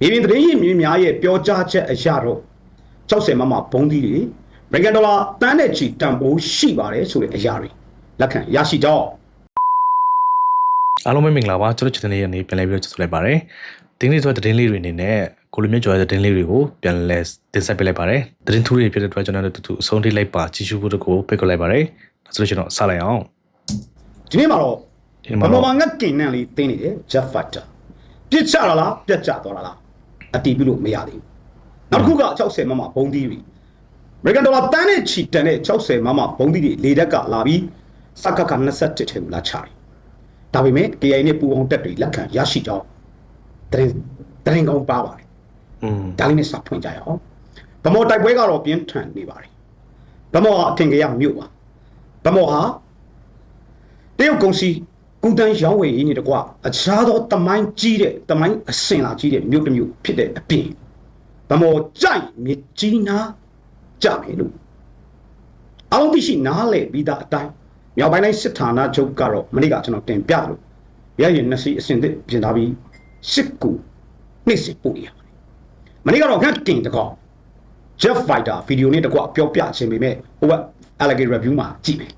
မြေပြင်သတင်းရင်းမြစ်များရဲ့ပြောကြားချက်အရတော့60မမဘုံသီးတွေအမေရိကန်ဒေါ်လာတန်းနဲ့ချီတန်ဖိုးရှိပါတယ်ဆိုတဲ့အရာတွေလက်ခံရရှိတော့အားလုံးပဲမင်္ဂလာပါကျွန်တော်ချန်နယ်ရဲ့အနေပြန်လည်ပြီးတော့ကြိုဆိုလိုက်ပါတယ်ဒီနေ့ဆိုတဲ့သတင်းလေးတွေအနေနဲ့ကိုလိုမျိုးကျော်တဲ့သတင်းလေးတွေကိုပြန်လည်တင်ဆက်ပေးလိုက်ပါတယ်သတင်းထူးတွေဖြစ်တဲ့အတွက်ကျွန်တော်တို့တူတူအဆုံးထိလိုက်ပါကြည့်ရှုဖို့တကူဖိတ်ခေါ်လိုက်ပါတယ်ဒါဆိုလို့ကျွန်တော်စလိုက်အောင်ဒီနေ့မှာတော့ဒီနေ့ဘမှာမောတော့မာငတ်ကင်နန်လေးတင်းနေတယ် Jet Fighter ပြစ်ချတာလားပြက်ကျသွားတာလား အတီးပြုလို့မရသေးဘူးနောက်တစ်ခုက60မမဘုံသီးတွေအမေရိကန်ဒေါ်လာတန်းနဲ့ချီတန်တဲ့60မမဘုံသီးတွေလေတက်ကလာပြီးစက္ကက27ထဲကိုလာချတယ်ဒါပေမဲ့ KI နဲ့ပူအောင်တက်တွေလက်ခံရရှိတော့တရင်တရင်ကောင်းပါပါတယ်อืมဒါလေးနဲ့စဖွင့်ကြရအောင်ဗမော်တိုက်ပွဲကတော့ပြင်းထန်နေပါတယ်ဗမော်ဟာအထင်ကြီးရမြို့ပါဗမော်ဟာတရုတ်ကုန်စီ ကုတန်းရောင်းဝယ်ရေးနေတကွအခြားသောတမိုင်းကြီးတဲ့တမိုင်းအစင်လာကြီးတဲ့မြို့တစ်မြို့ဖြစ်တဲ့အပြင်ဗမော်ကြိုက်မြစ်ကြီးနားကြမယ်လို့အလုံးသိရှိနားလေပြီးသားအတိုင်းမြောက်ပိုင်းတိုင်းစစ်ဌာနချုပ်ကတော့မနေ့ကကျွန်တော်တင်ပြတယ်လို့ရရင်နှစ်စီအစင်သစ်ပြင်ထားပြီးစစ်ကူနှိမ့်စစ်ပို့ရပါတယ်မနေ့ကတော့ငတ်ကင်တကော Jeff Fighter ဗီဒီယိုနဲ့တကွပြောပြခြင်းပေမဲ့ဟိုက Alligator Review မှာကြည့်မယ်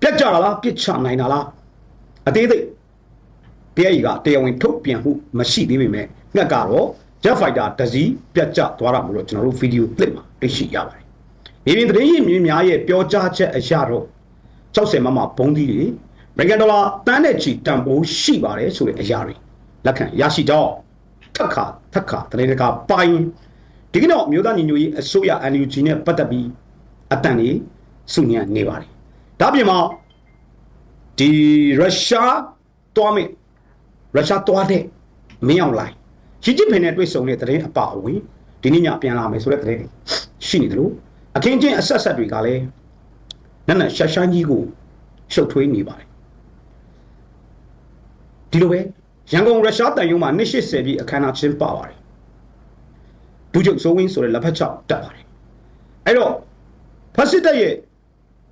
ပြတ်ကြတာလားပြစ်ချနိုင်တာလား အသေးစိတ်တရားကြီးကတရားဝင်ထုတ်ပြန်မှုမရှိသေးပေမဲ့ငတ်ကတော့ Jeff Fighter တစည်းပြတ်ကျသွားတာမို့လို့ကျွန်တော်တို့ဗီဒီယို clip မှာတွေ့ရှိရပါတယ်မြေပြင်သတင်းရင်းမြစ်များရဲ့ပြောကြားချက်အရတော့60မမဘုံသီးတွေအမေရိကန်ဒေါ်လာတန်းနဲ့ချီတန်ဖိုးရှိပါတယ်ဆိုတဲ့အရာတွေလက်ခံရရှိတော့ထက်ခါထက်ခါတရေတကာပိုင်းဒီကနေ့မြို့သားညီညွတ်ရေးအစိုးရ NUG နဲ့ပတ်သက်ပြီးအတန်ကြီးစုညံနေပါတယ်ဒါပြင်မှာ ဒီရုရှားတွားမယ်ရုရှားတွားတဲ့မင်းအောင်လိုင်းရှီဂျစ်ဖင်နဲ့တွေ့ဆုံတဲ့တရင်အပအဝင်ဒီနေ့ညပြန်လာမယ်ဆိုတဲ့တရင်ရှိနေတယ်လို့အခင်းချင်းအဆက်ဆက်တွေကလည်းနက်နက်ရှာရှာကြီးကိုရှုပ်ထွေးနေပါတယ်ဒီလိုပဲရန်ကုန်ရုရှားတန်ယုံမှာ280ပြည့်အခမ်းအနားကျင်းပပါတယ်ဒူးချုပ်ဇိုးဝင်းဆိုတဲ့လက်ဖက်ချောက်တက်ပါတယ်အဲ့တော့ဖက်စစ်တပ်ရဲ့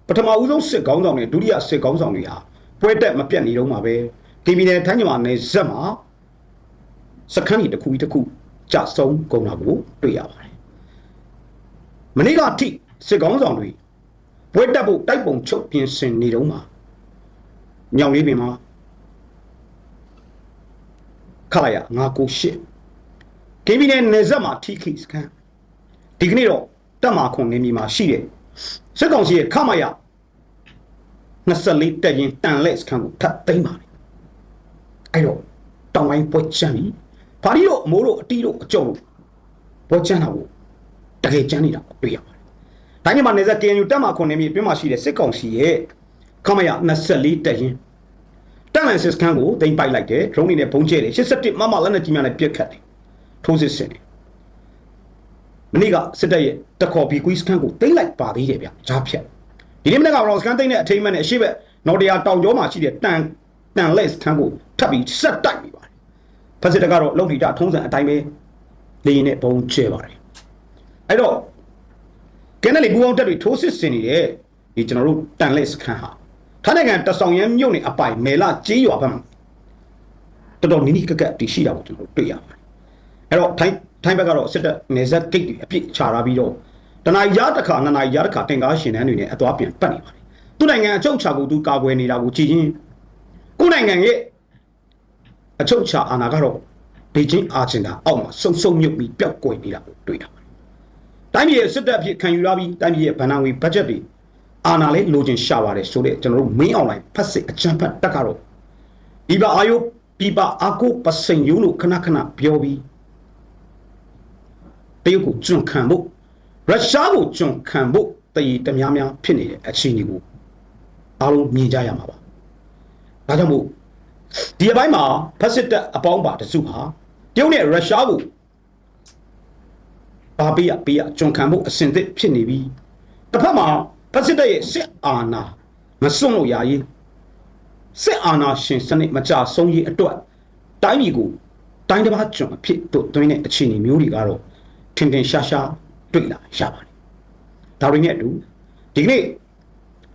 ပထမဦးဆုံးစစ်ကောင်းဆောင်နဲ့ဒုတိယစစ်ကောင်းဆောင်တွေဟာ ပွဲတက်မပြတ်နေတော့မှာပဲဒီပြည်နယ်ထိုင်းမြန်မာနယ်ဇက်မှာစခန်းကြီးတစ်ခုပြီးတစ်ခုကြဆုံးကုန်တာကိုတွေ့ရပါတယ်မနေ့ကအထိစစ်ကောင်းဆောင်တွေပွဲတက်ဖို့တိုက်ပုံချုပ်ပြင်ဆင်နေတော့မှာညောင်လေးပင်မှာခလိုက်ရ998ကေဘီနယ်နေဆက်မှာထိခိစကန်ဒီကနေ့တော့တက်မာခွန်နေမီမှာရှိတဲ့စစ်ကောင်စီရဲ့ခမရ 24တက်ရင်တန်လက်စကန်ကိုထပ်သိမ်းပါတယ်အဲ့တော့တောင်ပိုင်းပွဲချမ်းပြီဘာလို့တော့အမိုးတို့အတီးတို့အကြုံတို့ပွဲချမ်းတာကိုတကယ်ချမ်းနေတာကိုတွေ့ရပါတယ်တိုင်းမြန်မာနေဆက် KNU တက်မာခွန်နေမီအတွင်းမှာရှိတဲ့စစ်ကောင်စီရဲ့ခမရ24တက်ရင်တန်လန်စစ်စကန်ကိုတင်ပိုက်လိုက်တယ်ဒရုန်းတွေနဲ့ဘုံကျဲတယ်87မမလက်နဲ့ကြီးများနဲ့ပြက်ခတ်တယ်ထိုးစစ်ဆင်တယ်မနေ့ကစစ်တပ်ရဲ့တခေါ်ဘီကွီစကန်ကိုတင်လိုက်ပါသေးတယ်ဗျဂျားဖြတ် ဒီနေ့မနေ့ကတော့စကန်တင်တဲ့အထိမ်းအမှတ်နဲ့အရှိဘက်နော်တရာတောင်ကျောမှာရှိတဲ့တန်တန်လက်စကန်ကိုထပ်ပြီးဆက်တိုက်နေပါတယ်ဖက်စစ်တပ်ကတော့လုံထီတာထုံးစံအတိုင်းပဲလေရင်နဲ့ဘုံကျဲပါတယ်အဲ့တော့ကဲနယ်လီဘူအောင်တက်တွေထိုးစစ်ဆင်နေတဲ့ဒီကျွန်တော်တို့တန်လက်စကန်ဟာထိုင်းနိုင်ငံတဆောင်ရမ်းမြို့နယ်အပိုင်မေလာကျေးရွာဘက်မှာတော်တော်နီးနီးကက်ကက်တည်ရှိတာကိုကျွန်တော်တို့တွေ့ရပါတယ်အဲ့တော့ထိုင်းထိုင်းဘက်ကတော့စစ်တပ်နေဆက်ဂိတ်တွေအပြစ်ချထားပြီးတော့ တနင်္လာရတစ်ခါနှစ်နာရီရတစ်ခါတင်ကားရှင်တန်းတွေနဲ့အသွားပြန်ပတ်နေပါတယ်သူ့နိုင်ငံအချုပ်ချာကိုသူကာကွယ်နေတာကိုကြည်ချင်းကိုယ်နိုင်ငံရဲ့အချုပ်ချာအာဏာကတော့ဘေကျင်းအာဂျင်တာအောက်မှာစုံစုံမြုပ်ပြီးပျောက်ကွယ်နေတာကိုတွေ့ရပါတယ်တိုင်းပြည်ရဲ့စစ်တပ်အဖြစ်ခံယူလာပြီးတိုင်းပြည်ရဲ့ဗန်နာငွေဘတ်ဂျက်တွေအာနာလေးလိုချင်ရှာပါတယ်ဆိုတဲ့ကျွန်တော်တို့ main online ဖတ်စစ်အချမ်းဖတ်တက်ကတော့ဒီပါအာယုဒီပါအာကိုပစိန်ယုလို့ခဏခဏပြောပြီးတရုတ်ကိုကျွန့်ခံဖို့ ရုရှားကိုကျွန့်ခံဖို့တည်တများများဖြစ်နေတဲ့အခြေအနေကိုအားလုံးမြင်ကြရမှာပါဒါကြောင့်မို့ဒီအပိုင်းမှာဖတ်စစ်တက်အပေါင်းပါတစုဟာတရုတ်နဲ့ရုရှားကိုဘာပေးရပေးရကျွန့်ခံဖို့အစဉ်သစ်ဖြစ်နေပြီးတစ်ဖက်မှာဖက်စစ်တပ်ရဲ့စစ်အာဏာမစွန့်လို့ရရင်စစ်အာဏာရှင်စနစ်မကြဆုံးရေးအတွက်တိုင်းပြည်ကိုတိုင်းတစ်ပါးကျွန်အဖြစ်တို့တွင်းတဲ့အခြေအနေမျိုးတွေကတော့ထင်ထင်ရှားရှား တွေ့လာရပါတယ်။ဒါတွေနဲ့အတူဒီကနေ့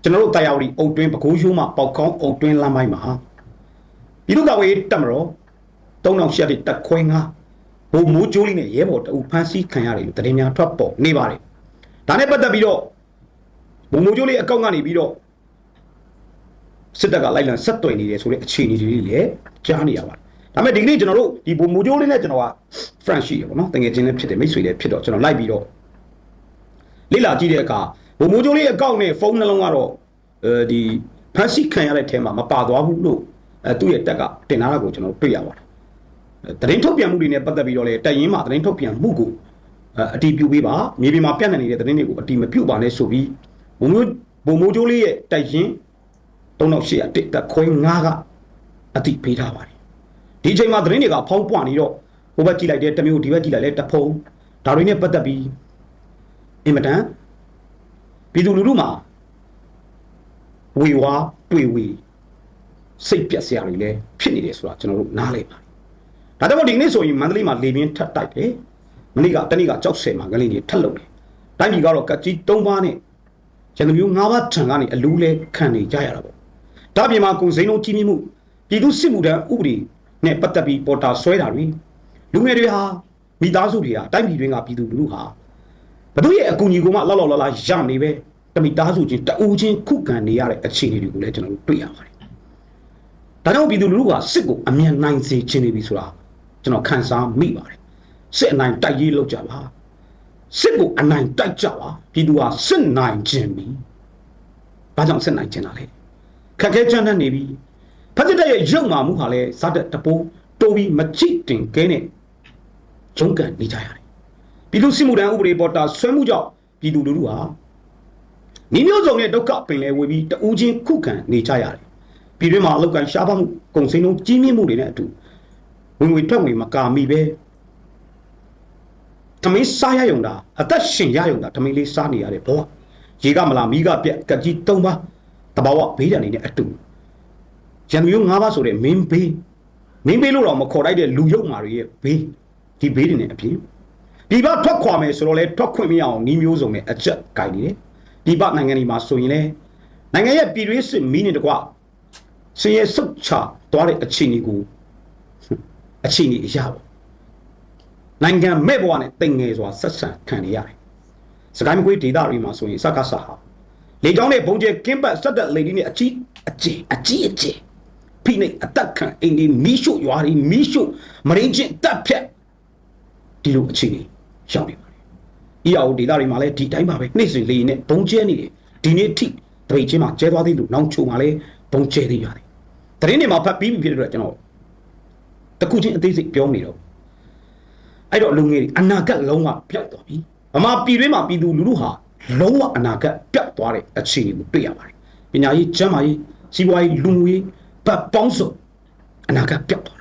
ကျွန်တော်တို့တာယာဝတီအုတ်တွင်းပကိုးရိုးမှာပေါက်ကောင်းအုတ်တွင်းလမ်းပိုင်းမှာပြည်သူ့ကာကွယ်ရေးတပ်မတော်3000ရှက်တက်ခွဲငါဘုံမိုးကျိုးလေးနဲ့ရဲဘော်တအူဖမ်းဆီးခံရတယ်လို့သတင်းများထွက်ပေါ်နေပါတယ်ဒါနဲ့ပတ်သက်ပြီးတော့ဘုံမိုးကျိုးလေးအကောင့်ကနေပြီးတော့စစ်တပ်ကလိုက်လံဆက်သွယ်နေတယ်ဆိုတဲ့အခြေအနေတွေလည်းကြားနေရပါတယ်ဒါပေမဲ့ဒီကနေ့ကျွန်တော်တို့ဒီဘုံမိုးကျိုးလေးနဲ့ကျွန်တော်က friend ရှိရပေါ့နော်တကယ်ချင်းလည်းဖြစ်တယ်မိတ်ဆွေလည်းဖြစ်တော့ကျွန်တော်လိုက်ပြီးတော့ လေ့လာကြည့်တဲ့အခါဘုံမိုးကျိုးလေးအကောင့်နဲ့ဖုန်းနှလုံးကတော့အဲဒီဖန်ဆီးခံရတဲ့ထဲမှာမပါသွားဘူးလို့အဲသူ့ရဲ့တက်ကတင်လာတာကိုကျွန်တော်တွေ့ရပါတယ်အဲသတင်းထုတ်ပြန်မှုတွေနဲ့ပတ်သက်ပြီးတော့လေတက်ရင်မှာသတင်းထုတ်ပြန်မှုကိုအဲအတီးပြုပေးပါမြေပြင်မှာပြန့်နှံ့နေတဲ့သတင်းတွေကိုအတီးမပြုတ်ပါနဲ့ဆိုပြီးဘုံမိုးဘုံမိုးကျိုးလေးရဲ့တက်ရင်3800တက်တက်ခွဲ9ကအတီးပေးထားပါတယ်ဒီအချိန်မှာသတင်းတွေကဖောင်းပွနေတော့ဟိုဘက်ကြည့်လိုက်တယ်တစ်မျိုးဒီဘက်ကြည့်လိုက်လဲတစ်ဖုံဒါတွေနဲ့ပတ်သက်ပြီး အင်မတန်ပြည်သူလူထုမှာဝေဝါတွေ့ဝေစိတ်ပြက်စရာတွေလည်းဖြစ်နေတယ်ဆိုတာကျွန်တော်တို့နားလည်ပါတယ်ဒါကြောင့်မို့ဒီနေ့ဆိုရင်မန္တလေးမှာလေပြင်းထပ်တိုက်တယ်မနေ့ကတနေ့ကကြောက်ဆယ်မှာကလေးတွေထပ်လုပ်တယ်တိုင်းပြည်ကတော့ကကြီး၃ပါးနဲ့ရန်သူမျိုး၅ပါးထံကနေအလူးလဲခံနေကြရတာပေါ့ဒါပြင်မှာကုန်စိမ်းလုံးကြီးမြင့်မှုပြည်သူစစ်မှုထမ်းဥပဒေနဲ့ပတ်သက်ပြီးပေါ်တာဆွဲတာတွေလူငယ်တွေဟာမိသားစုတွေဟာတိုင်းပြည်တွင်းကပြည်သူလူထုဟာ ဘသူရဲ့အကူအညီကိုမှလောက်လောက်လာလာရနေပဲတမိသားစုချင်းတူချင်းခုခံနေရတဲ့အခြေအနေတွေကိုလည်းကျွန်တော်တို့တွေ့ရပါတယ်။ဒါကြောင့်ပြည်သူလူထုကစစ်ကိုအမြန်နိုင်စေချင်နေပြီဆိုတာကျွန်တော်ခန်းစားမိပါတယ်။စစ်အနိုင်တိုက်ရေးလုပ်ကြပါ။စစ်ကိုအနိုင်တိုက်ကြပါ။ပြည်သူဟာစစ်နိုင်ခြင်းပြီ။ဘာကြောင့်စစ်နိုင်ခြင်းလဲ။ခက်ခဲကြမ်းတမ်းနေပြီ။ဖက်စစ်တပ်ရဲ့ရုပ်မာမှုဟာလည်းဇာတ်တပိုးတိုးပြီးမချိတင်ကဲနဲ့ဂျုံကန်နေကြရတယ် ပြည်သူစစ်မှုထမ်းဥပဒေပေါ်တာဆွဲမှုကြောင့်ပြည်သူလူထုဟာမိမျိုးစုံနဲ့ဒုက္ခပင်လဲဝေပြီးတဦးချင်းခုခံနေကြရတယ်။ပြည်တွင်းမှာအလောက်ကန်ရှားပါမှုကုန်စည်နှုန်းကြီးမြင့်မှုတွေနဲ့အတူဝင်ငွေထွက်ငွေမကာမိပဲတမင်းစားရယုံတာအသက်ရှင်ရယုံတာတမင်းလေးစားနေရတဲ့ဘဝရေကမလာမီးကပြက်ကကြီး၃ပါးတဘာဝဘေးဒဏ်တွေနဲ့အတူရန်သူရိုး၅ပါးဆိုတဲ့မင်းဘေးမင်းဘေးလို့တော့မခေါ်လိုက်တဲ့လူယုံမာတွေရဲ့ဘေးဒီဘေးတွေနဲ့အပြင် ဒီဘထွက်ခွာမယ်ဆိုတော့လေထွက်ခွင့်မရအောင်ဤမျိုးစုံနဲ့အချက်ကြိုင်နေတယ်ဒီဘနိုင်ငံဒီမှာဆိုရင်လေနိုင်ငံရဲ့ပြည်တွင်းစစ်မီးနေတကွစင်ရဲ့ဆုတ်ချသွားတဲ့အခြေအနေကိုအခြေအနေအရာပေါ့နိုင်ငံမဲ့ဘဝနဲ့တိမ်ငယ်စွာဆက်ဆံခံနေရတယ်စကိုင်းမကွေးဒေသတွေမှာဆိုရင်စကားဆာဟာလေကြောင်းနဲ့ဘုံကျဲကင်းပတ်ဆက်တဲ့လေဒီနဲ့အကြီးအကြီးအကြီးအကြီးဖိနေအသက်ခံအိမ်ဒီမီးရှို့ရွာဒီမီးရှို့မရင်းချင်းတပ်ဖြတ်ဒီလိုအခြေအနေ ရောက်နေပါတယ်။ EAO ဒေတာတွေမှာလည်းဒီတိုင်းပါပဲနေ့စဉ်လေနဲ့ဘုံကျဲနေတယ်။ဒီနေ့ထိတပိတ်ချင်းမှာကျဲသွားသေးလို့နောက်ချုံမှာလည်းဘုံကျဲသေးရတယ်။တရင်တွေမှာဖတ်ပြီးပြီဖြစ်တဲ့အတွက်ကျွန်တော်တခုချင်းအသေးစိတ်ပြောနေတော့အဲ့တော့လူငယ်တွေအနာဂတ်လုံးဝပျောက်သွားပြီ။ဗမာပြည်တွင်းမှာပြည်သူလူထုဟာလုံးဝအနာဂတ်ပျောက်သွားတဲ့အခြေအနေကိုတွေ့ရပါတယ်။ပညာရေးကျန်းမာရေးစီးပွားရေးလူမှုရေးဗတ်ပေါင်းစုံအနာဂတ်ပျောက်သွားတာ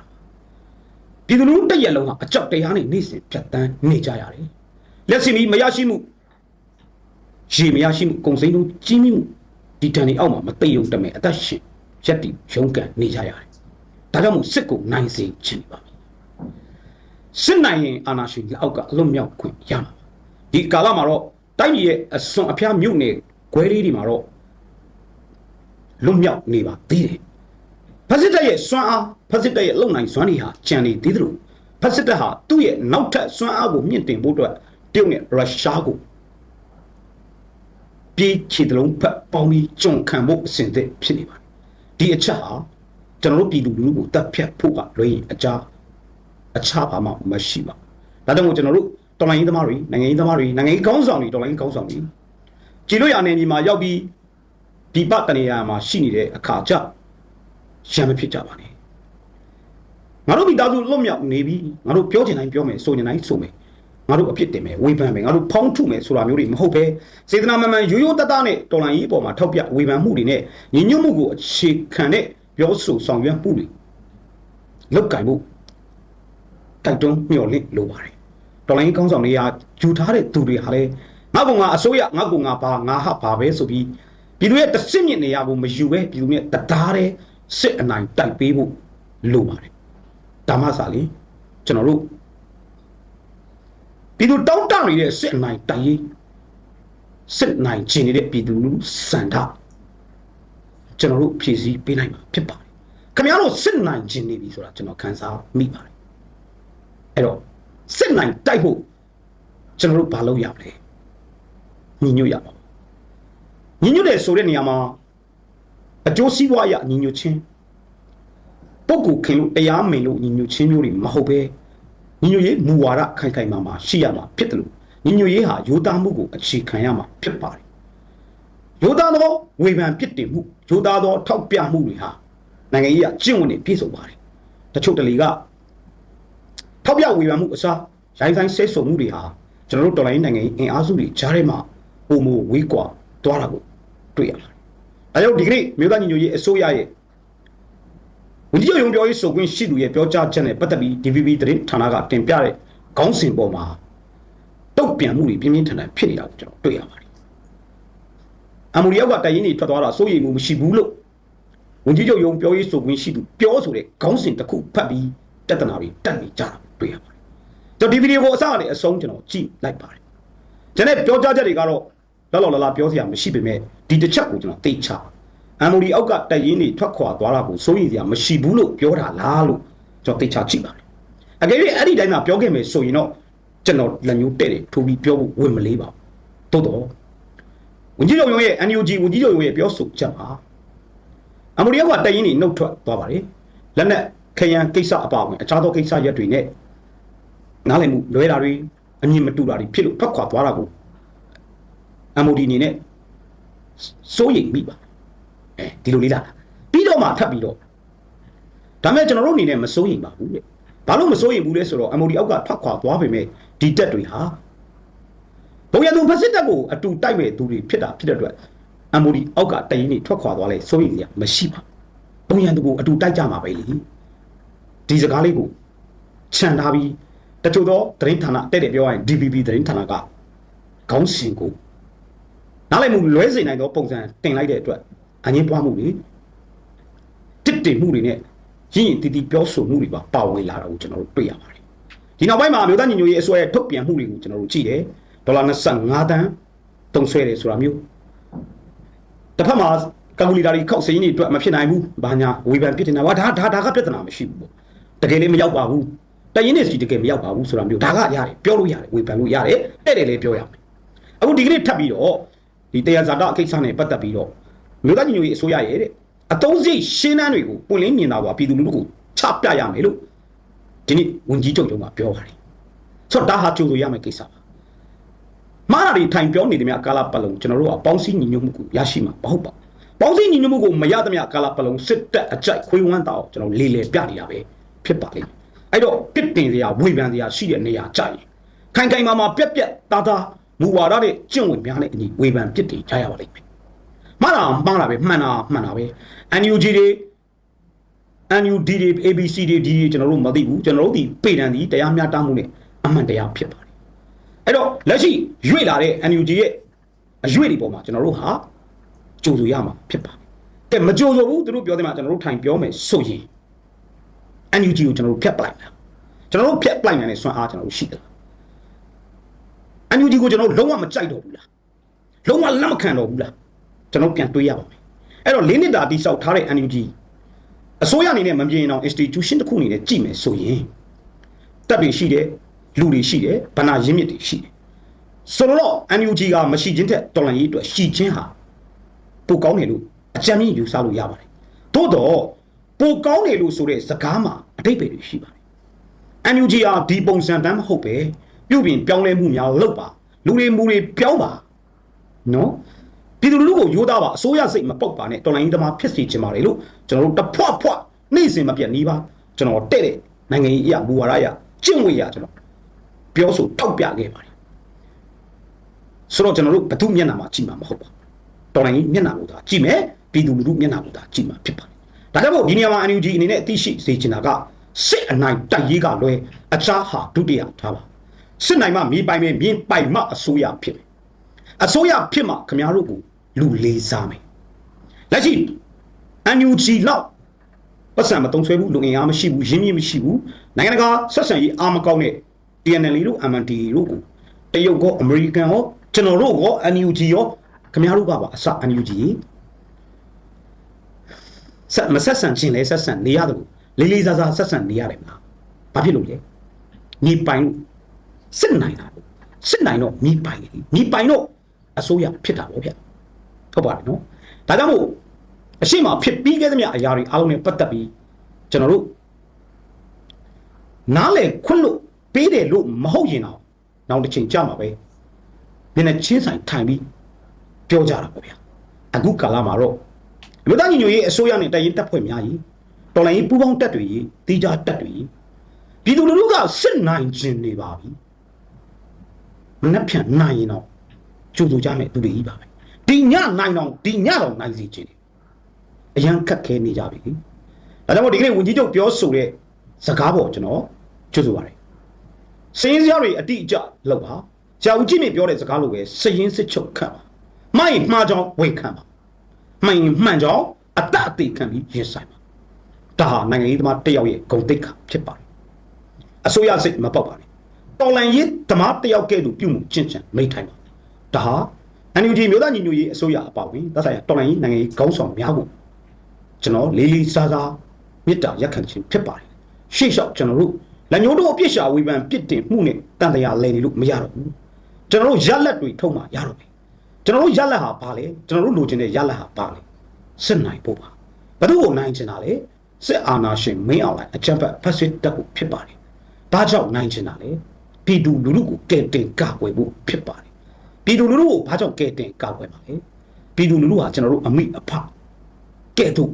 ပြည်သူလူထုတစ်ရက်လုံးကအကြောက်တရားနဲ့နေ့စဉ်ဖြတ်တန်းနေကြရတယ်။လက်စီမီမရရှိမှုရေမရရှိမှုကုန်စိမ်းတို့ကြီးမြင့်မှုဒီတန်ဒီအောက်မှာမသိုံတမယ်အသက်ရှင်ရက်တီရုန်းကန်နေကြရတယ်။ဒါကြောင့်မို့စစ်ကိုနိုင်စေချင်ပါပြီ။စစ်နိုင်ရင်အာဏာရှင်လက်အောက်ကအလွတ်မြောက်ခွင့်ရမှာပါ။ဒီကာလမှာတော့တိုင်းပြည်ရဲ့အစွန်အဖျားမြုပ်နေခွဲလေးတွေမှာတော့လွတ်မြောက်နေပါသေးတယ်။ဖက်စစ်တပ်ရဲ့စွမ်းအား ဖက်စစ်တပ်ရဲ့လုံနိုင်စွမ်းတွေဟာကြံနေသေးတယ်လို့ဖက်စစ်တပ်ဟာသူ့ရဲ့နောက်ထပ်စွမ်းအားကိုမြင့်တင်ဖို့အတွက်တရုတ်နဲ့ရုရှားကိုပြေးချီတလုံးဖက်ပေါင်းပြီးကြုံခံဖို့အစဉ်အသင့်ဖြစ်နေပါတယ်ဒီအချက်ဟာကျွန်တော်တို့ပြည်သူလူထုကိုတပ်ဖြတ်ဖို့ကလွှဲရင်အကြအခြားဘာမှမရှိပါဘူးဒါကြောင့်မို့ကျွန်တော်တို့တော်လိုင်းရေးသမားတွေနိုင်ငံရေးသမားတွေနိုင်ငံရေးကောင်းဆောင်တွေတော်လိုင်းရေးကောင်းဆောင်တွေကြည်လို့ရအနေဒီမှာရောက်ပြီးဒီပတနေရာမှာရှိနေတဲ့အခါကျရံမဖြစ်ကြပါနဲ့ ငါတို့မိသားစုလွတ်မြောက်နေပြီငါတို့ပြောချင်တိုင်းပြောမယ်ဆိုချင်တိုင်းဆိုမယ်ငါတို့အဖြစ်တင်မယ်ဝေဖန်မယ်ငါတို့ဖောင်းထုမယ်ဆိုတာမျိုးတွေမဟုတ်ပဲစေတနာမှန်မှန်ရိုးရိုးတသားနဲ့တော်လန်ကြီးအပေါ်မှာထောက်ပြဝေဖန်မှုတွေနဲ့ညီညွတ်မှုကိုအခြေခံတဲ့ပြောဆိုဆောင်ရွက်မှုတွေလောက်ကင်မှုတိုက်တွန်းမျှော်လင့်လိုပါတယ်တော်လိုင်းကောင်းဆောင်တွေကယူထားတဲ့သူတွေဟာလေငါကငါအစိုးရငါကငါဘာငါဟာဘာပဲဆိုပြီးပြည်သူရဲ့တဆင့်မြင့်နေရဖို့မယူပဲပြည်သူနဲ့တသားတဲ့စစ်အနိုင်တိုက်ပေးဖို့လိုပါတယ် ဒါမှစာလေကျွန်တော်တို့ပြည်သူတောင်းတနေတဲ့စစ်အနိုင်တိုက်ရေးစစ်နိုင်ခြင်းနေတဲ့ပြည်သူလူထုစံတာကျွန်တော်တို့ဖြည့်ဆည်းပေးနိုင်မှာဖြစ်ပါတယ်ခင်ဗျားတို့စစ်နိုင်ခြင်းနေပြီဆိုတာကျွန်တော်ခန်းစားမိပါတယ်အဲ့တော့စစ်နိုင်တိုက်ဖို့ကျွန်တော်တို့ဘာလုပ်ရမလဲညီညွတ်ရပါညီညွတ်တယ်ဆိုတဲ့နေရာမှာအကျိုးစီးပွားအရညီညွတ်ခြင်း ပုဂ္ဂိုလ်ခင်လို့တရားမင်လို့ညီညွတ်ခြင်းမျိုးတွေမဟုတ်ပဲညီညွတ်ရေးမူဝါဒခိုင်ခိုင်မာမာရှိရမှာဖြစ်တယ်လို့ညီညွတ်ရေးဟာယူသားမှုကိုအခြေခံရမှာဖြစ်ပါတယ်ယူသားသောဝေဖန်ပြစ်တင်မှုယူသားသောထောက်ပြမှုတွေဟာနိုင်ငံရေးအကျင့်ဝတ်တွေပြည့်စုံပါတယ်တချို့တလေကထောက်ပြဝေဖန်မှုအစားရိုင်းဆိုင်ဆဲဆုံမှုတွေဟာကျွန်တော်တို့တော်လိုင်းနိုင်ငံရေးအင်အားစုတွေကြားထဲမှာပုံမဝေးကွာသွားတာကိုတွေ့ရပါတယ်။အဲကြောင့်ဒီကနေ့မြို့သားညီညွတ်ရေးအစိုးရရဲ့ ဝန်ကြီးချုပ်ရုံးပြောရေးဆိုခွင့်ရှိသူရဲ့ပြောကြားချက်နဲ့ပတ်သက်ပြီး DVB သတင်းဌာနကတင်ပြတဲ့ခေါင်းစဉ်ပေါ်မှာတုတ်ပြန်မှုတွေပြင်းပြင်းထန်ထန်ဖြစ်နေတာကိုကျွန်တော်တွေ့ရပါတယ်။အမူရီယောက်ကတိုင်ရင်တွေထွက်သွားတာစိုးရိမ်မှုမရှိဘူးလို့ဝန်ကြီးချုပ်ရုံးပြောရေးဆိုခွင့်ရှိသူပြောဆိုတဲ့ခေါင်းစဉ်တစ်ခုဖတ်ပြီးတက်တနာတွေတက်နေကြတာကိုတွေ့ရပါတယ်။ကျွန်တော်ဒီဗီဒီယိုကိုအစကနေအဆုံးကျွန်တော်ကြည့်လိုက်ပါတယ်။ကျွန်တော်ပြောကြားချက်တွေကတော့လောက်လောက်လာလာပြောစရာမရှိပေမဲ့ဒီတစ်ချက်ကိုကျွန်တော်သိချအ မ်မိုဒီအောက်ကတိုက်ရင်တွေထွက်ခွာသွားတာကိုစိုးရိမ်စရာမရှိဘူးလို့ပြောတာလားလို့ကျွန်တော်သိချကြည့်ပါတယ်အကယ်၍အဲ့ဒီတိုင်းသာပြောခဲ့မယ်ဆိုရင်တော့ကျွန်တော်လက်မျိုးတဲ့တယ်ထိုးပြီးပြောဖို့ဝင်မလေးပါဘူးတိုးတော့ဝန်ကြီးချုပ်ရုံးရဲ့ NUG ဝန်ကြီးချုပ်ရုံးရဲ့ပြောဆိုချက်ပါအမ်မိုဒီအောက်ကတိုက်ရင်တွေနှုတ်ထွက်သွားပါတယ်လက်နက်ခရန်ကိစ္စအပါအဝင်အခြားသောကိစ္စရက်တွေနဲ့နားလည်မှုလွဲတာတွေအမြင်မတူတာတွေဖြစ်လို့ထွက်ခွာသွားတာကို MOD အနေနဲ့စိုးရိမ်မိပါအဲ ဒီလိုလေးလားပြီးတော့မှထပ်ပြီးတော့ဒါမဲ့ကျွန်တော်တို့အနေနဲ့မစိုးရိမ်ပါဘူးလေဘာလို့မစိုးရိမ်ဘူးလဲဆိုတော့ MOD အောက်ကထွက်ခွာသွားပေမဲ့ဒီတက်တွေဟာဘုံရသူဖက်စစ်တပ်ကိုအတူတိုက်မဲ့သူတွေဖြစ်တာဖြစ်တဲ့အတွက် MOD အောက်ကတရင်နေထွက်ခွာသွားလဲစိုးရိမ်စရာမရှိပါဘုံရသူကိုအတူတိုက်ကြမှာပဲလေဒီစကားလေးကိုခြံထားပြီးတချို့သောသတင်းဌာနတဲ့တဲ့ပြောရရင် DVB သတင်းဌာနကခေါင်းစဉ်ကိုနားလည်မှုလွဲစေနိုင်သောပုံစံတင်လိုက်တဲ့အတွက် အငင်းပွားမှုတွေတစ်တင်မှုတွေနဲ့ရင်းရင်တီတီပြောဆိုမှုတွေပါပါဝင်လာတာကိုကျွန်တော်တို့တွေ့ရပါတယ်ဒီနောက်ပိုင်းမှာမြို့သားညီညွတ်ရေးအစိုးရရဲ့ထုတ်ပြန်မှုတွေကိုကျွန်တော်တို့ကြည့်တယ်ဒေါ်လာ25တန်းတုံးဆွဲတယ်ဆိုတာမျိုးတစ်ဖက်မှာကယ်ကူလီတာတွေခောက်စင်းကြီးအတွက်မဖြစ်နိုင်ဘူးဘာညာဝေဖန်ပြစ်တင်တာဟာဒါဒါဒါကပြဿနာမရှိဘူးပေါ့တကယ်လေးမရောက်ပါဘူးတရင်နေစီတကယ်မရောက်ပါဘူးဆိုတာမျိုးဒါကရတယ်ပြောလို့ရတယ်ဝေဖန်လို့ရတယ်တဲ့တယ်လည်းပြောရမယ်အခုဒီကနေ့ထပ်ပြီးတော့ဒီတရားဇာတအကိစ္စနဲ့ပတ်သက်ပြီးတော့ မြို့သားညီညွတ်ရေးအစိုးရရဲ့တဲ့အတုံးစိတ်ရှင်းနှန်းတွေကိုပွင့်လင်းမြင်သာစွာပြည်သူလူထုကိုချပြရမယ်လို့ဒီနေ့ဝန်ကြီးချုပ်ချုပ်ကပြောပါတယ်ဆိုတော့ဒါဟာကြိုဆိုရမယ့်ကိစ္စပါမာနာတွေထိုင်ပြောနေတယ်များကာလာပတ်လုံးကျွန်တော်တို့ကပေါင်းစည်းညီညွတ်မှုကိုရရှိမှာမဟုတ်ပါဘူးပေါင်းစည်းညီညွတ်မှုကိုမရသမျှကာလာပတ်လုံးစစ်တပ်အကြိုက်ခွေးဝမ်းတောက်ကျွန်တော်လေလေပြနေတာပဲဖြစ်ပါလိမ့်မယ်အဲ့တော့ပြစ်တင်စရာဝေဖန်စရာရှိတဲ့နေရာကြရင်ခိုင်ခိုင်မာမာပြက်ပြက်သားသားမူဝါဒတဲ့ကျင့်ဝတ်များနဲ့အညီဝေဖန်ပြစ်တင်ကြရပါလိမ့်မယ် မှားတာမှားတာပဲမှန်တာမှန်တာပဲ NUG တွေ NUD တွေ ABC တွေဒီတွေကျွန်တော်တို့မသိဘူးကျွန်တော်တို့ဒီပေတံဒီတရားမျှတမှုနဲ့အမှန်တရားဖြစ်ပါတယ်အဲ့တော့လက်ရှိရွေ့လာတဲ့ NUG ရဲ့အရွေ့တွေပေါ်မှာကျွန်တော်တို့ဟာကြိုဆိုရမှာဖြစ်ပါတယ်ကဲမကြိုဆိုဘူးသူတို့ပြောတယ်မှာကျွန်တော်တို့ထိုင်ပြောမယ်ဆိုရင် NUG ကိုကျွန်တော်တို့ဖျက်ပလိုက်တာကျွန်တော်တို့ဖျက်ပလိုက်နိုင်တဲ့စွမ်းအားကျွန်တော်တို့ရှိတယ် NUG ကိုကျွန်တော်တို့လုံးဝမကြိုက်တော့ဘူးလားလုံးဝလက်မခံတော့ဘူးလား ကျွန်တော်ပြန်တွေးရပါမယ်အဲ့တော့၄နှစ်တာတိစောက်ထားတဲ့ NUG အစိုးရအနေနဲ့မမြင်အောင် institution တစ်ခုအနေနဲ့ကြည့်မယ်ဆိုရင်တပ်တွေရှိတယ်လူတွေရှိတယ်ဗနာရင်းမြစ်တွေရှိတယ်ဆိုတော့ NUG ကမရှိခြင်းတဲ့တော်လန်ရေးအတွက်ရှိခြင်းဟာပိုကောင်းတယ်လို့အကြံဉာဏ်ယူဆလို့ရပါတယ်သို့တော့ပိုကောင်းတယ်လို့ဆိုတဲ့စကားမှာအတိတ်ပဲတွေရှိပါတယ် NUG ဟာဒီပုံစံတမ်းမဟုတ်ပဲပြုတ်ပြင်ပြောင်းလဲမှုများလုပ်ပါလူတွေမူတွေပြောင်းပါနော် ပြည်သူလူထုကိုရိုးသားပါအစိုးရစိတ်မပုတ်ပါနဲ့တော်လိုင်းသမားဖြစ်စီချင်ပါတယ်လို့ကျွန်တော်တို့တဖွဖွနေ့စဉ်မပြတ်နေပါကျွန်တော်တဲ့တဲ့နိုင်ငံရေးအရာဘူဝါဒအရာကျင့်ဝတ်အရာကျွန်တော်ပြောဆိုထောက်ပြခဲ့ပါတယ်ဆိုတော့ကျွန်တော်တို့ဘသူမျက်နှာမှာကြည့်မှာမဟုတ်ပါဘူးတော်လိုင်းမျက်နှာကိုသာကြည့်မယ်ပြည်သူလူထုမျက်နှာကိုသာကြည့်မှာဖြစ်ပါတယ်ဒါကြောင့်မို့ဒီနေရာမှာ NUG အနေနဲ့အသိရှိစေချင်တာကစစ်အနိုင်တိုက်ရေးကလွဲအခြားဟာဒုတိယထားပါစစ်နိုင်မှမြေပိုင်မယ်မြေပိုင်မှအစိုးရဖြစ်မယ်အစိုးရဖြစ်မှခင်ဗျားတို့ကို လူလေးစားမယ်လက်ရှိ NUG လောက်ပတ်စံမတုံးဆွဲဘူးလူငင်အားမရှိဘူးရင်းမြစ်မရှိဘူးနိုင်ငံတကာဆက်ဆံရေးအားမကောင်းတဲ့ TNL တို့ MND တို့ကိုတရုတ်ကောအမေရိကန်ရောကျွန်တော်တို့ကော NUG ရောခင်ဗျားတို့ကပါအစ NUG ဆက်မဆက်ဆံခြင်းလဲဆက်ဆံနေရတယ်လို့လေးလေးစားစားဆက်ဆံနေရတယ်မလားဘာဖြစ်လို့လဲညီပိုင်လို့စစ်နိုင်တာပေါ့စစ်နိုင်တော့မိပိုင်တယ်မိပိုင်တော့အစိုးရဖြစ်တာပေါ့ဗျ ဟုတ်ပါတယ်နော်ဒါကြောင့်မို့အရှိမဖြစ်ပြီးခဲ့သမျှအရာတွေအားလုံးနဲ့ပတ်သက်ပြီးကျွန်တော်တို့နားလေခွတ်လို့ပေးတယ်လို့မဟုတ်ရင်တော့နောက်တစ်ချိန်ကြာမှာပဲမျက်နှာချင်းဆိုင်ထိုင်ပြီးပြောကြတာပေါ့ဗျအခုကာလမှာတော့လူသားညီညွတ်ရေးအစိုးရနဲ့တိုင်ရင်တပ်ဖွဲ့များကြီးတော်လိုင်းရေးပူးပေါင်းတပ်တွေကြီးတီးကြတပ်တွေကြီးပြည်သူလူထုကစစ်နိုင်ခြင်းနေပါပြီမနှက်ဖြန်နိုင်ရင်တော့ကျူတူကြမယ်သူတွေကြီးပါပဲ ဒီညနိုင်တော့ဒီညတော့နိုင်စီခြင်းအရန်ခက်ခဲနေကြပြီဒါကြောင့်မို့ဒီကနေ့ဝန်ကြီးချုပ်ပြောဆိုတဲ့စကားပေါ်ကျွန်တော်ကျူတူပါတယ်စင်းစရာတွေအတိအကျလောက်ပါဂျာဦးကြီးမြင့်ပြောတဲ့စကားလိုပဲစရင်စစ်ချုပ်ခတ်ပါမိုင်းမှားကြောင်းဝေခံပါမှန်ရင်မှန်ကြောင်းအတအသေးခံပြီးရင်ဆိုင်ပါဒါဟာနိုင်ငံရေးသမားတစ်ယောက်ရဲ့ဂုဏ်သိက္ခာဖြစ်ပါတယ်အစိုးရစိတ်မပေါက်ပါနဲ့တော်လန်ရေးသမားတစ်ယောက်ကဲ့သို့ပြုမှုကျင့်ကြံမိထိုင်ပါဒါဟာ NUG မျိုးသားညီညွတ်ရေးအစိုးရအပေါ့ဝင်သက်ဆိုင်ရာတော်လန်ရေးနိုင်ငံရေးခေါင်းဆောင်များကိုကျွန်တော်လေးလေးစားစားမေတ္တာရက်ခံခြင်းဖြစ်ပါတယ်ရှေ့လျှောက်ကျွန်တော်တို့လက်ညှိုးတို့အပြစ်ရှာဝေဖန်ပြစ်တင်မှုနဲ့တန်တရားလဲနေလို့မရတော့ဘူးကျွန်တော်တို့ရက်လက်တွေထုတ်မှရတော့တယ်ကျွန်တော်တို့ရက်လက်ဟာဘာလဲကျွန်တော်တို့လိုချင်တဲ့ရက်လက်ဟာဘာလဲစစ်နိုင်ဖို့ပါဘယ်သူ့ကိုနိုင်ချင်တာလဲစစ်အာဏာရှင်မင်းအောင်လိုက်အကြံဖက်ဖက်စစ်တပ်ကိုဖြစ်ပါတယ်ဘာကြောင့်နိုင်ချင်တာလဲပြည်သူလူထုကိုကဲတင်ကာကွယ်ဖို့ဖြစ်ပါတယ် ပြည်သူလူထုကိုဘာကြောင့်ကဲတင်ကာကွယ်ပါလဲပြည်သူလူထုဟာကျွန်တော်တို့အမိအဖကဲ့သို့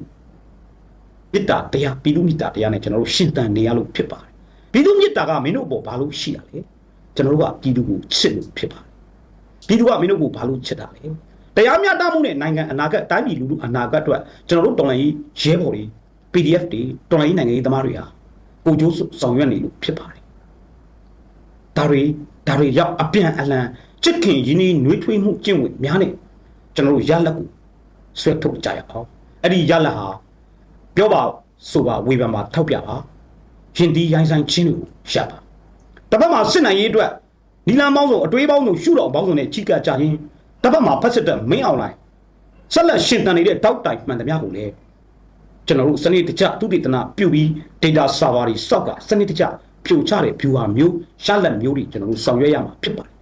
မေတ္တာတရားပြည်သူမေတ္တာတရားနဲ့ကျွန်တော်တို့ရှင်သန်နေရလို့ဖြစ်ပါတယ်ပြည်သူမေတ္တာကမင်းတို့အပေါ်ဘာလို့ရှိရလဲကျွန်တော်တို့ကပြည်သူကိုချစ်လို့ဖြစ်ပါတယ်ပြည်သူကမင်းတို့ကိုဘာလို့ချစ်တာလဲတရားမျှတမှုနဲ့နိုင်ငံအနာဂတ်တိုင်းပြည်လူထုအနာဂတ်အတွက်ကျွန်တော်တို့တော်လှန်ရေးရဲဘော်တွေ PDF တွေတော်လိုင်းနိုင်ငံရေးသမားတွေဟာကိုကျိုးဆောင်ရွက်နေလို့ဖြစ်ပါတယ်ဒါတွေဒါတွေရောက်အပြန်အလှန် ချစ်ခင်ရင်းနှီးနှွေးထွေးမှုကျင့်ဝတ်များနဲ့ကျွန်တော်တို့ရလက်ကိုဆွဲထုတ်ကြရအောင်အဲ့ဒီရလက်ဟာပြောပါဆိုပါဝေဖန်ပါထောက်ပြပါရင်ဒီရိုင်းဆိုင်ချင်းကိုရှာပါတစ်ဖက်မှာစစ်နိုင်ရေးအတွက်နီလန်ပေါင်းစုံအတွေးပေါင်းစုံရှုတော်ပေါင်းစုံနဲ့ကြီးကပ်ကြရင်တစ်ဖက်မှာဖက်စစ်တပ်မင်းအောင်လိုင်းဆက်လက်ရှင်တန်နေတဲ့တောက်တိုင်မှန်သမျှကိုလည်းကျွန်တော်တို့စနစ်တကျသုတေသနပြုပြီး data server တွေစောက်ကစနစ်တကျဖြိုချတဲ့ viewer မျိုးရှာလက်မျိုးတွေကျွန်တော်တို့ဆောင်ရွက်ရမှာဖြစ်ပါတယ်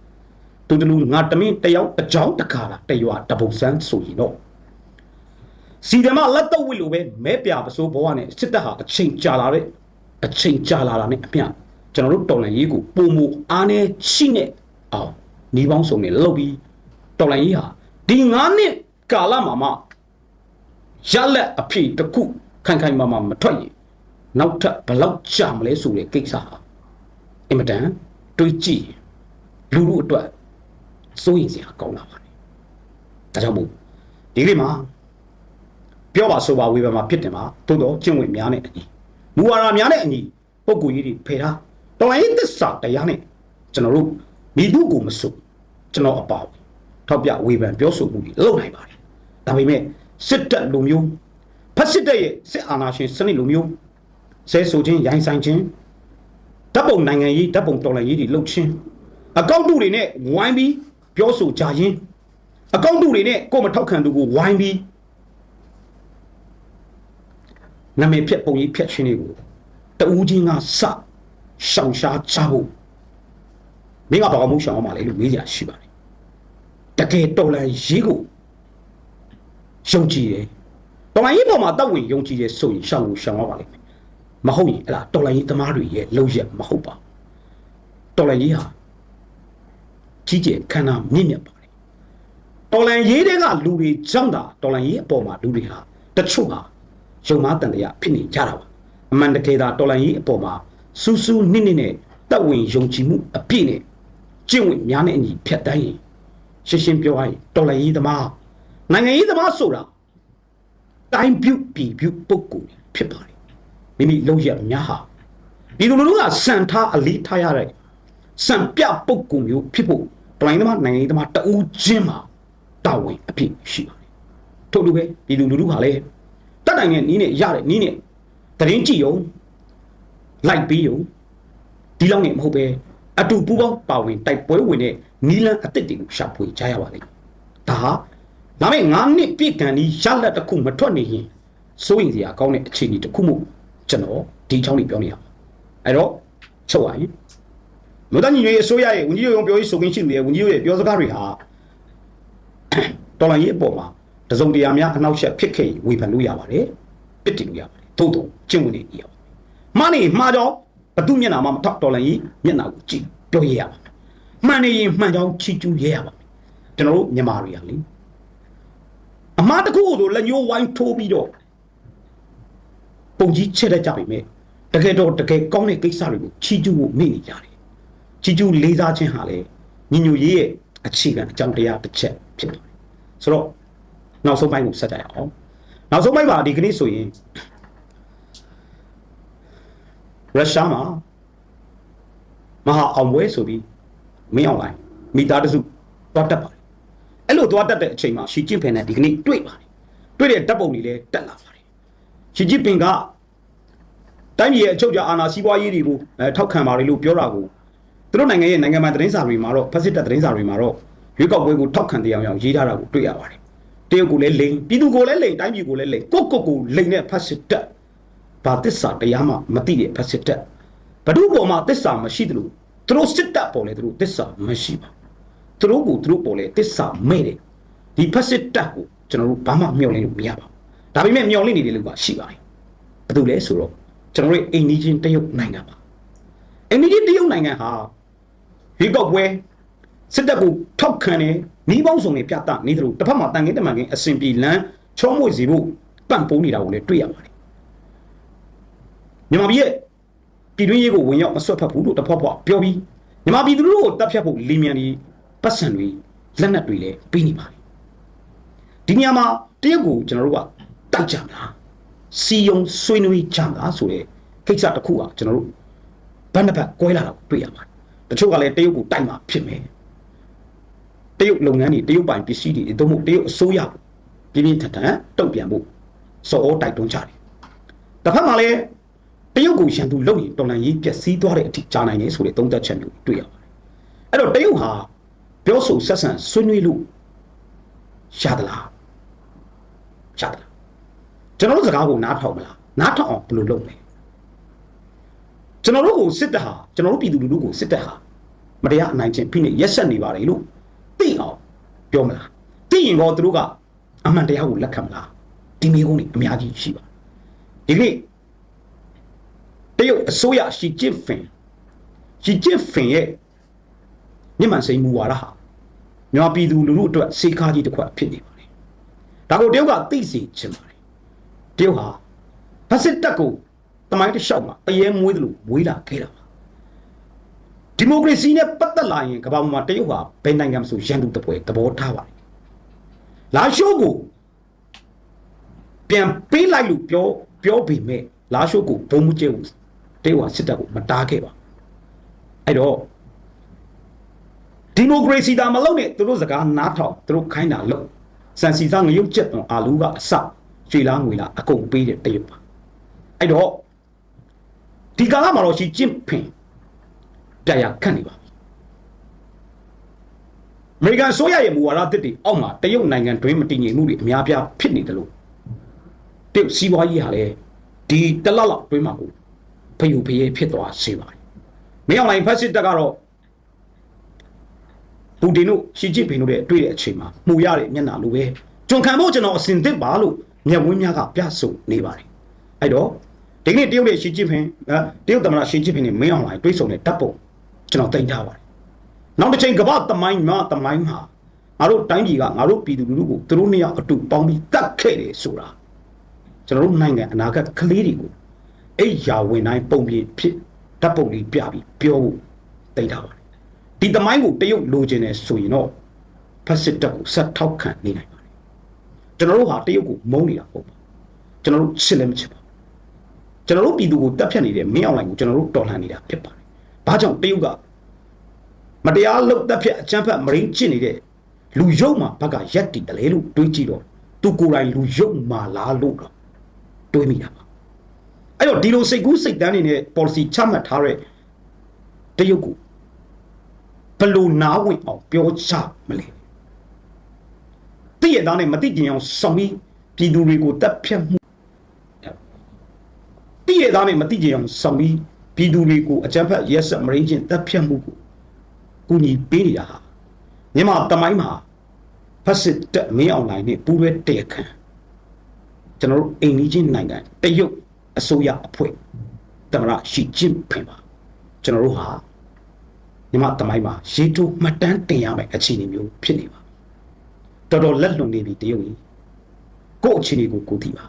တူတူလူငါတမင်းတယောက်အကြောင်းတကာလာတရွာတပုတ်ဆန်းဆိုရင်တော့စီဒမလက်တော့ဝိလိုပဲမဲပြပစိုးဘဝနဲ့စစ်တပ်ဟာအချိန်ကြာလာတဲ့အချိန်ကြာလာတာနဲ့အမျှကျွန်တော်တို့တော်လန်ရေးကိုပုံမူအားနဲ့ရှိနဲ့အောင်ညီပေါင်းစုံနဲ့လှုပ်ပြီးတော်လန်ရေးဟာဒီ9နှစ်ကာလမှာမှရလက်အဖြစ်တစ်ခုခိုင်ခိုင်မာမာမထွက်ရင်နောက်ထပ်ဘယ်လောက်ကြာမလဲဆိုတဲ့ကိစ္စဟာအင်မတန်တွေးကြည့်လူလူအတွက် စိုးရင်စရာကောင်းလာပါတယ်ဒါကြောင့်မို့ဒီကနေ့မှာပြောပါဆိုပါဝေဖန်မှာဖြစ်တယ်မှာသို့တော့ကျင့်ဝတ်များနဲ့အညီမူဝါဒများနဲ့အညီပုံကိုကြီးတွေဖယ်ထားတော်လိုင်းသစ္စာတရားနဲ့ကျွန်တော်တို့မိသူကိုမစုကျွန်တော်အပါဝင်ထောက်ပြဝေဖန်ပြောဆိုမှုတွေလုပ်နိုင်ပါတယ်ဒါပေမဲ့စစ်တပ်လူမျိုးဖက်စစ်တပ်ရဲ့စစ်အာဏာရှင်စနစ်လူမျိုးဆဲဆိုခြင်းရိုင်းဆိုင်ခြင်းဓာတ်ပုံနိုင်ငံရေးဓာတ်ပုံတော်လှန်ရေးတွေလှုပ်ခြင်းအကောင့်တူတွေနဲ့ဝိုင်းပြီး ပြောဆိုကြခြင်းအကောင့်တူတွေနဲ့ကိုယ်မထောက်ခံသူကိုဝိုင်းပြီးနာမည်ဖြတ်ပုံကြီးဖြတ်ခြင်းတွေကိုတူးချင်းကစရှောင်ရှားချဖို့မင်းကဘာမှမရှောင်အောင်မလဲလို့မေးကြရှိပါတယ်တကယ်တော်လှန်ရေးကိုယုံကြည်တယ်တော်လိုင်းရေးပေါ်မှာတောက်ဝင်ယုံကြည်ရဲဆိုရင်ရှောင်လို့ရှောင်ရပါလိမ့်မယ်မဟုတ်ရင်အဲ့ဒါတော်လိုင်းရေးသမားတွေရဲ့လုံရက်မဟုတ်ပါတော်လိုင်းရေးဟာ ကြီးကျယ်ခန္ဓာမြင့်မြတ်ပါတယ်တော်လိုင်းရေးတွေကလူတွေကြောင့်တာတော်လိုင်းရေးအပေါ်မှာလူတွေဟာတချို့ဟာယုံမားတန်တရားဖြစ်နေကြတာပါအမှန်တကယ်သာတော်လိုင်းရေးအပေါ်မှာစူးစူးနစ်နစ်နဲ့တောက်ဝင်ယုံကြည်မှုအပြည့်နဲ့ကျင့်ဝတ်များနဲ့အညီဖြတ်တန်းရင်ရှင်းရှင်းပြောရရင်တော်လိုင်းရေးသမားနိုင်ငံရေးသမားဆိုတာတိုင်းပြုပြည်ပြုပုဂ္ဂိုလ်ဖြစ်ပါတယ်မိမိလုံရများဟာဒီလိုလိုကစံထားအလေးထားရတဲ့စံပြပုဂ္ဂိုလ်မျိုးဖြစ်ဖို့ တိုင်းသမားနိုင်ငံရေးသမားတအူးချင်းမှာတာဝန်အဖြစ်ရှိပါတယ်ထို့လူပဲဒီလူလူလူဟာလေတတ်နိုင်တဲ့နီးနဲ့ရတဲ့နီးနဲ့တရင်ကြည့်ယုံလိုက်ပြီးယုံဒီလောက်နဲ့မဟုတ်ပဲအတူပူပေါင်းပါဝင်တိုက်ပွဲဝင်တဲ့နီလန်အစ်စ်တွေကိုရှာဖွေကြရပါလိမ့်ဒါဟာဒါပေမဲ့9နှစ်ပြည့်ကန်ဒီရလက်တစ်ခုမထွက်နေရင်စိုးရင်စရာကောင်းတဲ့အခြေအနေတစ်ခုမို့ကျွန်တော်ဒီချောင်းလေးပြောနေရအောင်အဲ့တော့ချုပ်ရရင် မြို့သားညီညွတ်ရေးအစိုးရရဲ့ဝန်ကြီးချုပ်ရုံးပြောရေးဆိုခွင့်ရှိသူရဲ့ဝန်ကြီးချုပ်ရဲ့ပြောစကားတွေဟာတော်လိုင်းရေးအပေါ်မှာတစုံတရာများအနောက်ရှက်ဖြစ်ခဲ့ရင်ဝေဖန်လို့ရပါတယ်ပစ်တင်လို့ရပါတယ်သို့တော့ကျင့်ဝင်နေရပါတယ်မှန်နေမှားကြောင်းဘသူမျက်နှာမှမထောက်တော်လိုင်းရေးမျက်နှာကိုကြည့်ပြောရရပါမယ်မှန်နေရင်မှန်ကြောင်းချီကျူးရရပါမယ်ကျွန်တော်တို့မြန်မာတွေကလေအမှားတစ်ခုကိုဆိုလက်ညှိုးဝိုင်းထိုးပြီးတော့ပုံကြီးချက်တတ်ကြပြီမဲ့တကယ်တော့တကယ်ကောင်းတဲ့ကိစ္စတွေကိုချီကျူးဖို့မိနေကြတယ် ချီကျူးလေးစားခြင်းဟာလေညီညွတ်ရေးရဲ့အခြေခံအကြောင်းတရားတစ်ချက်ဖြစ်တယ်ဆိုတော့နောက်ဆုံးပိုင်းကိုဆက်ကြရအောင်နောက်ဆုံးပိုင်းပါဒီကနေ့ဆိုရင်ရုရှားမှာမဟာအောင်ပွဲဆိုပြီးမင်းအောင်လိုင်းမိသားတစုတွားတက်ပါတယ်အဲ့လိုတွားတက်တဲ့အချိန်မှာရှီကျင့်ဖင်နဲ့ဒီကနေ့တွေ့ပါတယ်တွေ့တဲ့ဓာတ်ပုံတွေလည်းတက်လာပါတယ်ရှီကျင့်ဖင်ကတိုင်းပြည်ရဲ့အချုပ်အခြာအာဏာစီးပွားရေးတွေကိုအဲထောက်ခံပါတယ်လို့ပြောတာကို သူတို့နိုင်ငံရဲ့နိုင်ငံပိုင်သတင်းစာတွေမှာတော့ဖက်စစ်တပ်သတင်းစာတွေမှာတော့ရွေးကောက်ပွဲကိုထောက်ခံတရားအောင်ရေးထားတာကိုတွေ့ရပါတယ်တရုတ်ကိုလည်းလိန်ပြည်သူကိုလည်းလိန်တိုင်းပြည်ကိုလည်းလိန်ကိုယ့်ကိုယ်ကိုလိန်တဲ့ဖက်စစ်တပ်ဘာသစ္စာတရားမှမသိတဲ့ဖက်စစ်တပ်ဘဒုပေါ်မှာသစ္စာမရှိတယ်လို့သူတို့စစ်တပ်ပေါ်လေသူတို့သစ္စာမရှိပါဘူးသူတို့ကိုသူတို့ပေါ်လေသစ္စာမဲ့တယ်ဒီဖက်စစ်တပ်ကိုကျွန်တော်တို့ဘာမှမျှော်လင့်လို့မရပါဘူးဒါပေမဲ့မျှော်လင့်နေတယ်လို့ကရှိပါတယ်ဘာလို့လဲဆိုတော့ကျွန်တော်တို့အိမ်နီးချင်းတရုတ်နိုင်ငံပါအိမ်နီးချင်းတရုတ်နိုင်ငံဟာ ဒီကောက်ပွဲစစ်တပ်ကိုထောက်ခံတယ်နှီးပေါင်းစုံတွေပြသနေတယ်လို့တစ်ဖက်မှာတန်ခင်းတမန်ခင်းအစဉ်ပြေလန်းချောမွေ့စီဖို့ပန့်ပိုးနေတာကိုလည်းတွေ့ရပါတယ်မြန်မာပြည်ရဲ့ပြည်တွင်းရေးကိုဝင်ရောက်မဆွတ်ဖက်ဘူးလို့တစ်ဖက်ဖက်ပြောပြီးမြန်မာပြည်သူတို့ကိုတပ်ဖြတ်ဖို့လီမြန်ဒီပတ်စံတွေလက်နက်တွေလည်းပြီးနေပါတယ်ဒီညမှာတရုတ်ကိုကျွန်တော်တို့ကတိုက်ကြမလားစီယုံဆွေးနွေးကြမလားဆိုတဲ့ကိစ္စတစ်ခုကကျွန်တော်တို့ဘန်းတစ်ဖက်ကွဲလာတာကိုတွေ့ရပါတယ် တချို့ကလည်းတရုတ်ကိုတိုက်မှာဖြစ်မယ်တရုတ်လုပ်ငန်းတွေတရုတ်ပိုင်ပစ္စည်းတွေသို့မဟုတ်တရုတ်အစိုးရကိုပြင်းပြင်းထန်ထန်တုံ့ပြန်ဖို့စော်တိုက်တွန်းကြတယ်တစ်ဖက်မှာလည်းတရုတ်ကိုရန်သူလုပ်ရင်တော်လန်ရေးပျက်စီးသွားတဲ့အထိကြာနိုင်တယ်ဆိုတဲ့သုံးသက်ချက်မျိုးတွေ့ရပါတယ်အဲ့တော့တရုတ်ဟာပြောဆိုဆက်ဆံဆွေးနွေးလို့ရသလားရသလားကျွန်တော်တို့စကားကိုနားထောင်မလားနားထောင်အောင်ဘယ်လိုလုပ်မလဲ ကျွန်တော်တို့ကိုစစ်တပ်ဟာကျွန်တော်တို့ပြည်သူလူထုကိုစစ်တပ်ဟာမတရားအနိုင်ကျင့်ဖိနှိပ်ရက်ဆက်နေပါတယ်လို့သိအောင်ပြောမလားသိရင်တော့သူတို့ကအမှန်တရားကိုလက်ခံမလားဒီမျိုးကုန်နေအများကြီးရှိပါဒီနေ့တရုတ်အစိုးရရှီကျင့်ဖင်ရှီကျင့်ဖင်ရဲ့မြင့်မှန်စိန်မူဝါဒဟာမြန်မာပြည်သူလူထုအတွက်စေခါကြီးတစ်ခွက်ဖြစ်နေပါတယ်ဒါကိုတရုတ်ကသိစေချင်ပါတယ်တရုတ်ဟာဖက်စစ်တပ်ကို တမိုင်းတစ်လျှောက်မှာအရေးမွေးတယ်လို့မွေးလာခဲ့တာပါဒီမိုကရေစီနဲ့ပတ်သက်လာရင်ကမ္ဘာပေါ်မှာတရုတ်ဟာဘယ်နိုင်ငံမှဆိုရန်သူတပွဲသဘောထားပါတယ်လာရှိုးကိုပြန်ပေးလိုက်လို့ပြောပြောပေမဲ့လာရှိုးကိုဘုံမကျဲဘူးတရုတ်ဟာစစ်တပ်ကိုမတားခဲ့ပါအဲ့တော့ဒီမိုကရေစီတာမလုပ်နဲ့သူတို့စကားနားထောင်သူတို့ခိုင်းတာလုပ်စံစီစားငရုတ်ချက်သွန်အာလူကအစရွှေလားငွေလားအကုန်ပေးတဲ့တရုတ်ပါအဲ့တော့ ဒီကာလမှာတော့ရှီကျင့်ဖင်ပြရခတ်နေပါပြီအမေရိကန်ဆိုရရဲ့မူဝါဒတစ်တွေအောက်မှာတရုတ်နိုင်ငံတွင်းမတည်ငြိမ်မှုတွေအများပြားဖြစ်နေတယ်လို့တရုတ်စီးပွားရေးဟာလည်းဒီတလလောက်တွင်းမှာကိုဖယူဖျဲဖြစ်သွားစေပါတယ်မင်းအောင်လိုင်းဖက်စစ်တပ်ကတော့ပူတင်တို့ရှီကျင့်ဖင်တို့ရဲ့တွေ့တဲ့အချိန်မှာမှုရတဲ့မျက်နှာလိုပဲကျွန်ခံဖို့ကျွန်တော်အစင်သစ်ပါလို့မျက်ဝင်းများကပြဆိုနေပါတယ်အဲ့တော့ ဒီကနေ့တရုတ်ရဲ့ရှီကျင့်ဖင်တရုတ်သမ္မတရှီကျင့်ဖင်နဲ့မင်းအောင်လိုင်းတွေ့ဆုံတဲ့တပ်ပုံကျွန်တော်တင်ထားပါတယ်နောက်တစ်ချိန်ကမ္ဘာသမိုင်းမှာသမိုင်းမှာငါတို့တိုင်းပြည်ကငါတို့ပြည်သူလူထုကိုသူတို့နှစ်ယောက်အတူပေါင်းပြီးတတ်ခဲ့တယ်ဆိုတာကျွန်တော်တို့နိုင်ငံအနာဂတ်ကလေးတွေကိုအဲ့ရာဝင်တိုင်းပုံပြဖြစ်ဓာတ်ပုံလေးပြပြီးပြောဖို့တင်ထားပါတယ်ဒီသမိုင်းကိုတရုတ်လိုချင်တယ်ဆိုရင်တော့ဖက်စစ်တပ်ကိုဆက်ထောက်ခံနေနိုင်ပါတယ်ကျွန်တော်တို့ဟာတရုတ်ကိုမုန်းနေတာပေါ့ကျွန်တော်တို့ချစ်လည်းမချစ်ပါဘူး ကျွန်တော်တို့ပြည်သူကိုတပ်ဖြတ်နေတဲ့မင်းအောင်လိုင်ကိုကျွန်တော်တို့တော်လှန်နေတာဖြစ်ပါတယ်။ဘာကြောင့်တရုတ်ကမတရားလုပ်တပ်ဖြတ်အကြမ်းဖက်မရင်းကျင့်နေတဲ့လူရုပ်မှာဘက်ကရက်တည်တယ်လေလို့တွေးကြည့်တော့သူကိုယ်တိုင်လူရုပ်မှာလားလို့တော့တွေးမိတာပါ။အဲ့တော့ဒီလိုစိတ်ကူးစိတ်တန်းနေတဲ့ policy ချမှတ်ထားတဲ့တရုတ်ကိုဘယ်လိုနားဝင်အောင်ပြောချမလဲ။တည့်ရသားနဲ့မတိကျင်အောင်ဆောင်ပြီးပြည်သူတွေကိုတပ်ဖြတ်မှု တည့်ရသားနဲ့မတိကျင်အောင်ဆောင်ပြီးပြည်သူတွေကိုအကြမ်းဖက်ရက်စက်မရင်းချင်းတပ်ဖြတ်မှုကိုကူညီပေးနေတာဟာမြန်မာတမိုင်းမှာဖက်စစ်တပ်မင်းအောင်လိုင်းနဲ့ပူးရဲတရခံကျွန်တော်တို့အိမ်ကြီးချင်းနိုင်ငံတရုတ်အစိုးရအဖွဲ့တမရရှီကျင်းဖင်ပါကျွန်တော်တို့ဟာမြန်မာတမိုင်းမှာရေတိုမှတ်တမ်းတင်ရမယ့်အခြေအနေမျိုးဖြစ်နေပါတော်တော်လက်လွန်နေပြီတရုတ်ကြီးကိုယ့်အခြေအနေကိုကိုယ်သိပါ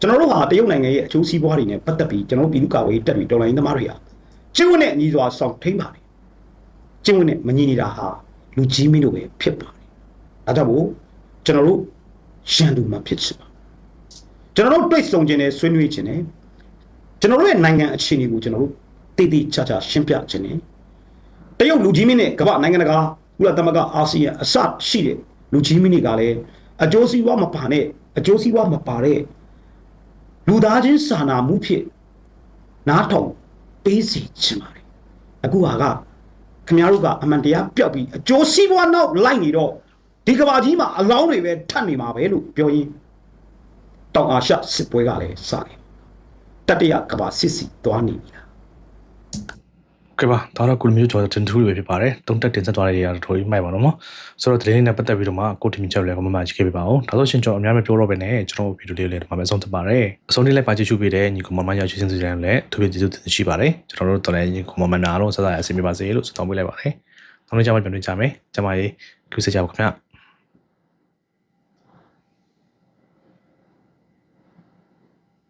ကျွန်တော်တို့ဟာတရုတ်နိုင်ငံရဲ့အကျိုးစီးပွားတွေနဲ့ပတ်သက်ပြီးကျွန်တော်တို့ပြည်သူ့ကာကွယ်ရေးတပ်တွေတော်လိုင်းသမားတွေဟာကျင့်ဝတ်နဲ့အညီစွာဆောင်ထိန်ပါတယ်ကျင့်ဝတ်နဲ့မညီနေတာဟာလူကြီးမင်းတို့ပဲဖြစ်ပါတယ်ဒါကြောင့်မို့ကျွန်တော်တို့ရန်သူမှဖြစ်ချင်ပါကျွန်တော်တို့တွေ့ဆုံခြင်းနဲ့ဆွေးနွေးခြင်းနဲ့ကျွန်တော်တို့ရဲ့နိုင်ငံအခြေအနေကိုကျွန်တော်တို့တည်တည်ချာချာရှင်းပြခြင်းနဲ့တရုတ်လူကြီးမင်းနဲ့ကမ္ဘာနိုင်ငံတကာကုလသမဂ္ဂအာဆီယံအစရှိတဲ့လူကြီးမင်းတွေကလည်းအကျိုးစီးပွားမပါနဲ့အကျိုးစီးပွားမပါတဲ့ လူသားချင်းစာနာမှုဖြစ်နားထောင်ပေးစီချင်ပါတယ်အခုဟာကခင်ဗျားတို့ကအမှန်တရားပျောက်ပြီးအကျိုးစီးပွားနောက်လိုက်နေတော့ဒီကဘာကြီးမှာအလောင်းတွေပဲထပ်နေမှာပဲလို့ပြောရင်းတောင်အာရှစစ်ပွဲကလည်းစတယ်တတိယကဘာစစ်စီသွားနေပြီလား ကဲပါဒါတော့ကိုလိုမျိုးကျော်တဲ့တင်ထူးတွေပဲဖြစ်ပါတယ်တုံးတက်တင်ဆက်သွားတဲ့နေရာတော်ကြီးမိုက်ပါတော့နော်ဆိုတော့သတင်းလေးနဲ့ပတ်သက်ပြီးတော့မှကိုတီမီချက်လည်းကမမကြီးခဲ့ပြပါအောင်ဒါဆိုရှင်ကျွန်တော်အများကြီးပြောတော့ပဲနဲ့ကျွန်တော်ဗီဒီယိုလေးလည်းဒီမှာပဲဆုံးသတ်ပါတယ်အဆုံးလေးလည်းပါကြည့်ရှုပေးတဲ့ညီကောင်မမရောက်ချင်းစီတိုင်းလည်းသူပြကျေးဇူးတင်ရှိပါတယ်ကျွန်တော်တို့တော်လည်းညီကောင်မမနာတော့ဆက်ဆက်အဆင်ပြေပါစေလို့ဆုတောင်းပေးလိုက်ပါတယ်နောက်နေ့ကျမှပြန်တွေ့ကြမယ်ကျမကြီးကူးစကြပါခင်ဗျ